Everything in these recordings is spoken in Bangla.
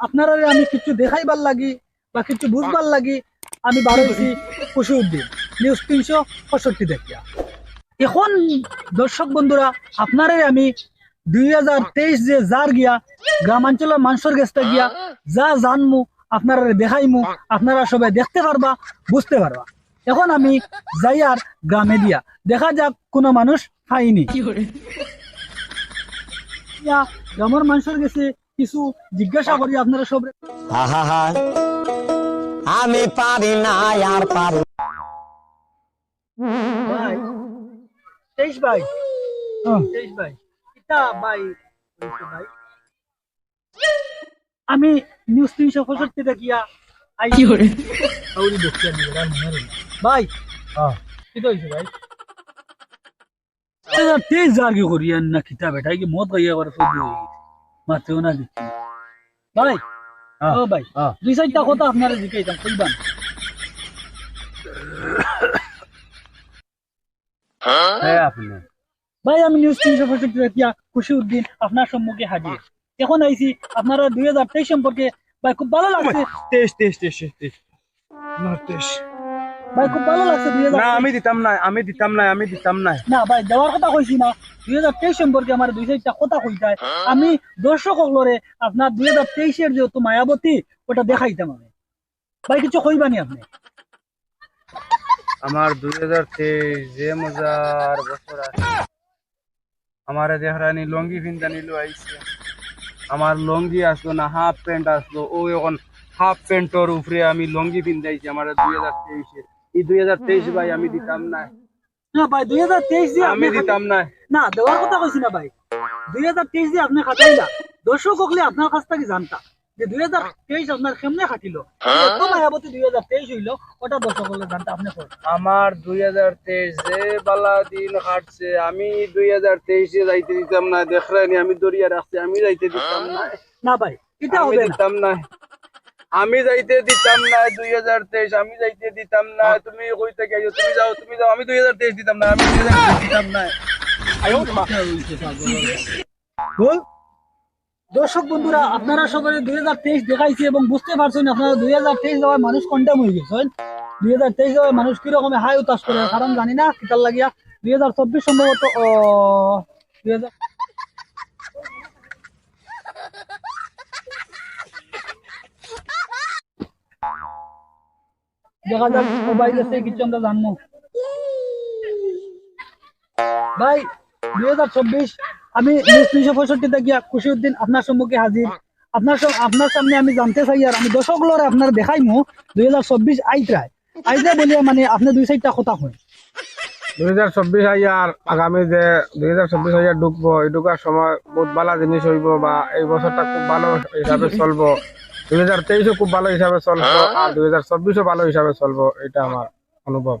আপনারা আমি কিছু দেখাইবার লাগি বা কিছু বুঝবার লাগি, আমি বাড়াইছি খুশি উদ্দিন নিউজ তিনশো পঁয়ষট্টি দেখিয়া। এখন দর্শক বন্ধুরা, আপনারাই আমি দুই হাজার তেইশ যে যার গিয়া, গ্রামাঞ্চলের মানুষের কাছে গিয়া যা জানমু আপনারা দেখাইমু, আপনারা সবাই দেখতে পারবা, বুঝতে পারবা। এখন আমি যাই আর গ্রামে দিয়া। দেখা যাক কোনো মানুষ ইয়া, গ্রামের মানুষের কাছে কিছু জিজ্ঞাসা করি আপনারা সব আমি পারি না আর পারি ভাই তেইশ ভাই। তেইশ ভাই। কিতা ভাই ভাই? আমি নিউজ তিনশো পঁয়ষট্টি দেখিয়া আই আউরি দেখছি আমি এবার মনে রইল। ভাই কি তো হইছে ভাই তেইশ যার কি করি আর না কিতা বেটা কি মদ গাইয়া করে সব মাতেও না দিচ্ছি ভাই ও ভাই দুই চারটা কথা আপনারা জিজ্ঞাসা কইবান হ্যাঁ আপনি ভাই আমি নিউজ তিনশো পঁয়ষট্টি রাখিয়া খুশি উদ্দিন আপনার সম্মুখে হাজির এখন আইছি আপনারা দুই হাজার তেইশ সম্পর্কে ভাই খুব ভালো লাগছে তেইশ তেইশ তেইশ তেইশ না তেইশ ভাই খুব ভালো লাগছে দুই হাজার না আমি দিতাম না আমি দিতাম না আমি দিতাম না না ভাই দেওয়ার কথা কইছি না। দুই হাজার তেইশ সম্পর্কে আমার দুই চারটা কথা কইতায় আমি দর্শক সকলরে আপনার দুই হাজার তেইশের যেহেতু মায়াবতী ওটা দেখাইতাম আমি। ভাই কিছু কইবানি আপনি? আমার দুই হাজার তেইশ যে মজার বছর আছে। আমার দেখরানি লঙ্গি ফিন্দা নিলো আইছে। আমার লঙ্গি আসলো না হাফ প্যান্ট আসলো। ও এখন হাফ প্যান্টর উপরে আমি লঙ্গি পিন্দাইছি আমার দুই হাজার তেইশে। এই দুই হাজার তেইশ ভাই আমি দিতাম না। না ভাই দুই হাজার তেইশ দিয়ে আমি দিতাম না। না দেওয়ার কথা কইছি না ভাই। দুই হাজার তেইশ দিয়ে আপনি খাটাইলা দর্শক হকলে আপনার কাছ থেকে জানতা যে দুই হাজার তেইশ আপনার কেমনে খাটিলো? মায়াবতী দুই হাজার তেইশ হইল? ওটা দর্শক হলে জানতা আপনি কই আমার দুই হাজার তেইশ যে বালা দিন কাটছে আমি দুই হাজার তেইশে যাইতে দিতাম না। দেখরানি আমি দরিয়া রাখছি আমি যাইতে দিতাম না। না ভাই এটা হবে না। দিতাম না। আমি যাইতে দিতাম না দুই হাজার তেইশ আমি যাইতে দিতাম না। তুমি কইতে গেছো তুমি যাও তুমি যাও আমি দুই হাজার তেইশ দিতাম না আমি দুই হাজার তেইশ দিতাম না। দর্শক বন্ধুরা আপনারা সবাই দুই হাজার তেইশ দেখাইছে এবং বুঝতে পারছেন আপনারা দুই হাজার তেইশ যাওয়ার মানুষ কন্টাম হয়ে গেছেন দুই হাজার তেইশ যাওয়ার মানুষ কীরকম হাই উতাস করে কারণ জানি না কিতার লাগিয়া দুই হাজার চব্বিশ সম্ভবত ও, দুই হাজার দেখা যাক মোবাইল আছে কিছু আমরা জানব। ভাই, দুই হাজার চব্বিশ, আমি তিনশো পঁয়ষট্টিতে গিয়া খুশিউদ্দিন আপনার সম্মুখে হাজির। আপনার আপনার সামনে আমি জানতে চাই আর আমি দর্শকগুলোর আপনার দেখাইমু, দুই হাজার চব্বিশ আইতরায় আইতরা বলিয়া মানে আপনি দুই চারটা কথা হয় দুই হাজার চব্বিশ হাজার আগামী যে দুই হাজার চব্বিশ হাজার ঢুকবো, এই ঢুকার সময় বহুত ভালো জিনিস হইব বা এই বছরটা খুব ভালো হিসাবে চলবো। দুই হাজার তেইশও খুব ভালো হিসাবে চলবো আর দুই হাজার চব্বিশও ভালো হিসাবে চলবো এটা আমার অনুভব।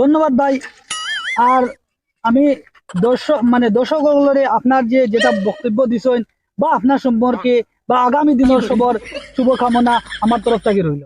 ধন্যবাদ ভাই। আর আমি দর্শক মানে দর্শকগুলোরে আপনার যে যেটা বক্তব্য দিছেন বা আপনার সম্পর্কে বা আগামী দিনের সবর শুভকামনা আমার তরফ থেকে রইল।